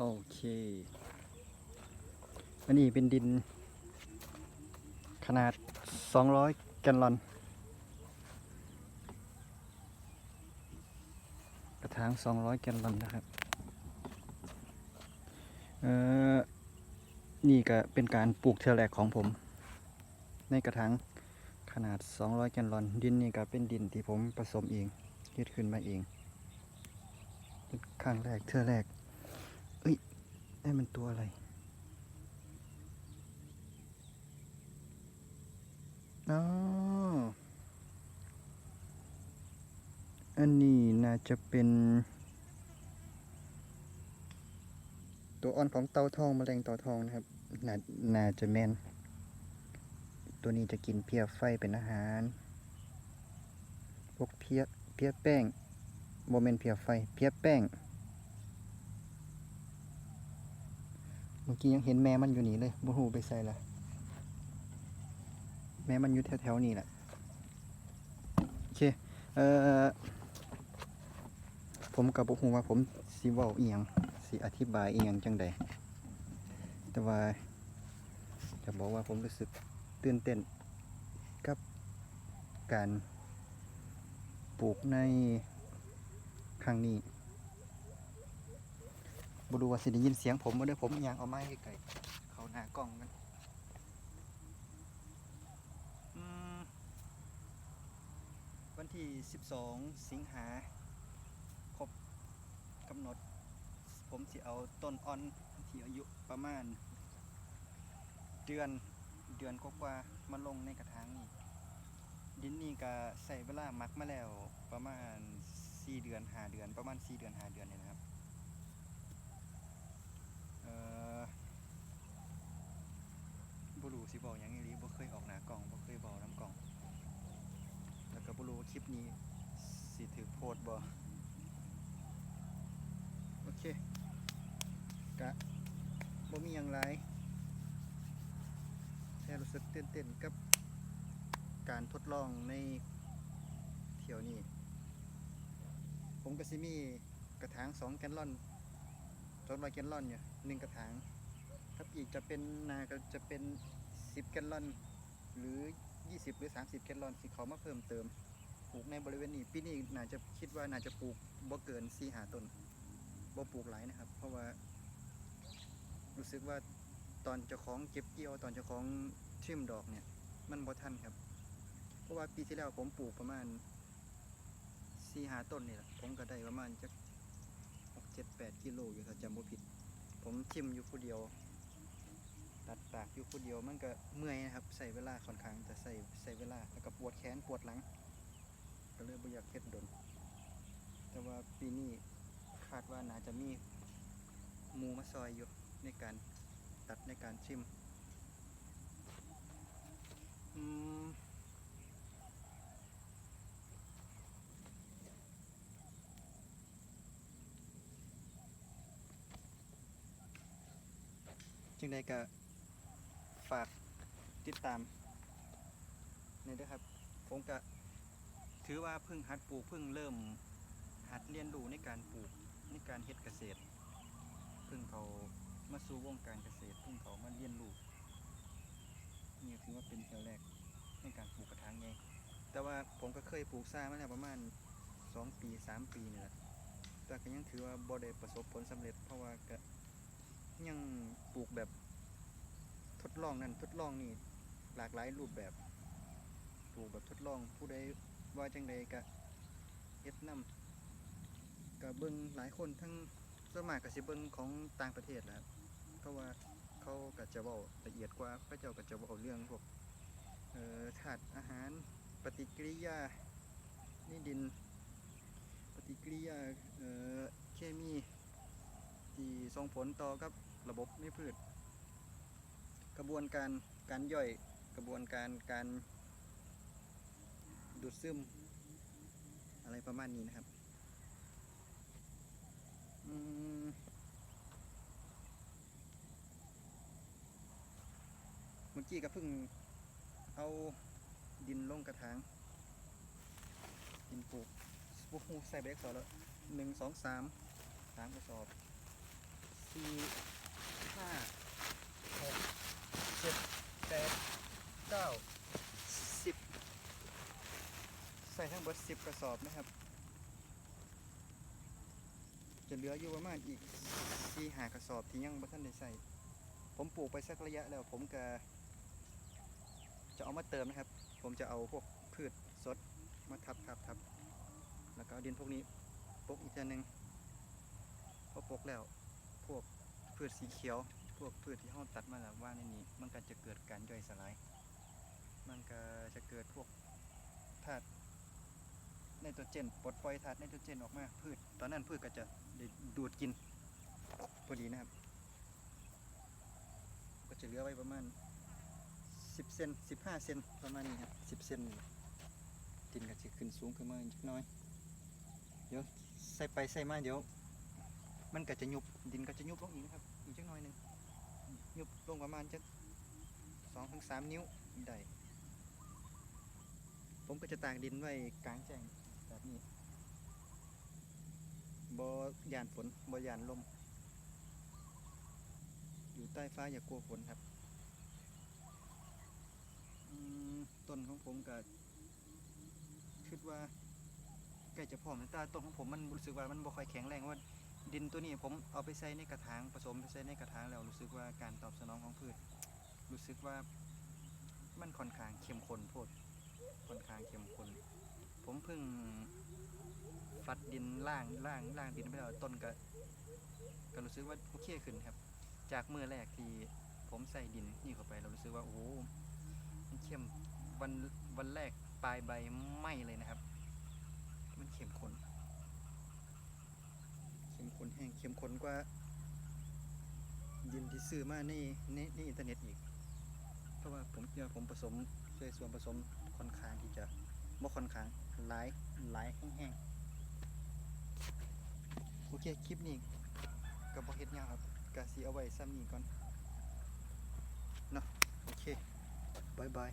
โอเค อันนี้เป็นดิน ขนาด 200 แกลลอน กระถาง 200 แกลลอนนะครับ เอ่อ นี่ก็เป็นการปลูกเทอแรกของผม ในกระถางขนาด 200 แกลลอน ดินนี่ก็เป็นดินที่ผมผสมเองเฮ็ดขึ้นมาเองเป็นครั้งแรกเทอแรก อ้ยนี่มันตัวอะไร อ๋อ อันนี้น่าจะเป็น ตัวอ่อนของเต่าทองแมลงเต่าทองนะครับ น่าน่าจะแมน ตัวนี้จะกินเพี้ยไฟเป็นอาหาร พวกเพี้ยเพี้ยแป้งโมเมนเพี้ยไฟ เพี้ยแป้ง เมื่อกี้ยังเห็นแม่มันอยู่นี่เลยบ่ฮู้ไปใส่ละแม่มันอยู่แถวๆนี่แหละโอเคเอ่อผมกับบ่ฮู้ว่าผมสิเว้าอีหยังสิอธิบายอีหยังจังใดแต่ว่าจะบอกว่าผมรู้สึกตื่นเต้นกับการปลูกในครั้งนี้ บ่รู้ว่าสิได้ยินเสียงผมบ่เด้ผมยางเอาไม้ให้ไกลๆเขาหน้ากล้องกันวันที่ 12 สิงหาครบกำหนด ผมสิเอาต้นอ่อนที่อายุประมาณ เดือนเดือนกว่าๆมาลงในกระถางนี่ดินนี่ก็ใส่เวลาหมักมาแล้วประมาณ 4 เดือน5เดือนประมาณ 4 เดือน5เดือนเนี่ยนะครับ เออบ่รู้สิบอกหยังอีหลีบ่เคยออกหนากล้องบ่เคยเว้านํกล้อง แล้วก็บ่รู้ว่าคลิปนี้สิถูกโพสต์บ่โอเคกะบ่มีหยังหลายแค่รู้สึกตื่นเต้นกับการทดลองในเที่ยวนี้ ผมก็สิมีกระถาง2แกลลอนสองร้อยแกลลอนอยู่ หนึ่งกระถางครับอีกจะเป็นนาก็จะเป็นสิบแกลลอน หรือยี่สิบหรือสามสิบแกลลอนที่เขามาเพิ่มเติมปลูกในบริเวณนี้ปีนี้น่าจะคิดว่าน่าจะปลูกบ่เกินสี่หาต้นบ่ปลูกหลายนะครับ เพราะว่า รู้สึกว่าตอนเจ้าของเก็บเกี่ยวตอนเจ้าของชิมดอกเนี่ย มันบ่ทันครับ เพราะว่าปีที่แล้วผมปลูกประมาณสี่หาต้นนี่แหละผมก็ได้ประมาณจักหกเจ็ดแปดกิโลอยู่ถ้าจำบ่ผิด ผมชิมอยู่ผู้เดียว ตัดปากอยู่ผู้เดียวมันก็เมื่อยนะครับใส่เวลาค่อนข้างจะใส่ใส่เวลาแล้วก็ปวดแขนปวดหลัง ก็เลยบ่อยากเฮ็ดดน แต่ว่าปีนี้คาดว่าน่าจะมีมูมาซอยอยู่ในการตัดในการชิมอืม จึงใดก็ฝากติดตามนี่ด้วยครับ ผมก็ถือว่าเพิ่งหัดปลูกเพิ่งเริ่มหัดเรียนรู้ในการปลูกในการเฮ็ดเกษตร เพิ่งเขามาสู่วงการเกษตร เพิ่งเขามาเรียนรู้นี่ถือว่าเป็นเที่ยวแรกในการปลูกกระถางใหญ่แต่ว่าผมก็เคยปลูกซ่ามาแล้วประมาณสองปีสามปีนี่แหละแต่ก็ยังถือว่าบ่ได้ประสบผลสำเร็จเพราะว่าก็ ยังปลูกแบบทดลองนั่นทดลองนี่หลากหลายรูปแบบปลูกแบบทดลองผู้ใดว่าจังใดก็เฮ็ดนำก็เบิ่งหลายคนทั้งส่วนมากก็สิเบิ่งของต่างประเทศและครับเพราะว่าเขาก็จะเว้าละเอียดกว่าพระเจ้าก็จะเว้าเรื่องพวกเอ่อธาตุอาหารปฏิกิริยาในดิน ปฏิกิริยาเอ่อเคมีที่ส่งผลต่อกับ ระบบในพืช กระบวนการการย่อยกระบวนการการดูดซึม อะไรประมาณนี้นะครับเมื่อกี้ก็เพิ่งเอาดินลงกระถาง ดินปลูกพวกใส่เบรกสอบแล้วหนึ่งสองสามสามกระสอบสี่ ห้าหกเจ็ดแปดเก้าสิบใส่ทั้งหมดสิบกระสอบนะครับ จะเหลืออยู่ประมาณอีกสี่หากระสอบที่ยังไม่ทันได้ใส่ ผมปลูกไปสักระยะแล้วผมก็จะเอามาเติมนะครับ ผมจะเอาพวกพืชสดมาทับทับทับแล้วก็ดินพวกนี้ปลูกอีกทีหนึ่งพอปลูกแล้วพวก พืชสีเขียว พวกพืชที่ห้องตัดมาแล้วว่าในนี้ มันก็จะเกิดการย่อยสลาย มันก็จะเกิดพวกธาตุไนโตรเจนปลดปล่อยธาตุไนโตรเจนออกมาพืช ตอนนั้นพืชก็จะดูดกินพอดีนะครับ ก็จะเหลือไว้ประมาณ 10เซน15 เซนประมาณนี้ครับ10เซนดินก็จะขึ้นสูงขึ้นมาอีกน้อย เดี๋ยวใส่ไปใส่มาเดี๋ยว มันก็จะยุบดินก็จะยุบลงอีกนะครับอีกจักหน่อยหนึ่งยุบลงประมาณจะสองถึงสามนิ้วได้ผมก็จะตากดินไว้กลางแจ้งแบบนี้บ่ยานฝนบ่ยานลม อยู่ใต้ฟ้าอย่ากลัวฝนครับต้นของผมก็คิดว่าใกล้จะพร้อมแต่ต้นของผมมันรู้สึกว่ามันบ่ค่อยแข็งแรงว่า ดินตัวนี้ผมเอาไปใส่ในกระถางผสมไปใส่ในกระถางแล้วรู้สึกว่าการตอบสนองของพืช รู้สึกว่ามันค่อนข้างเข้มข้นโพดค่อนข้างเข้มข้นผมเพิ่งฟัดดินล่างล่างล่างดินไปแล้วต้นก็ก็รู้สึกว่าโอเคขึ้นครับ จากเมื่อแรกที่ผมใส่ดินนี่เข้าไปเรารู้สึกว่าโอ้โหมันเข้มวันวันแรกปลายใบไหมเลยนะครับ มันเข้มข้น นแห้งเข้มข้นกว่าดินที่ซื้อมาในในในอินเทอร์เน็ตอีก เพราะว่าผมเดี๋ยผมผสมช่วยส่วนผสมค่อนข้างที่จะบ่ค่อนข้างหลายหลายแห้งๆโอเคคลิปนี้ก็บ่เฮ็ดยาวครับกะสีเอาไว้ซ้ำนี้ก่อนเนาะโอเคบายบาย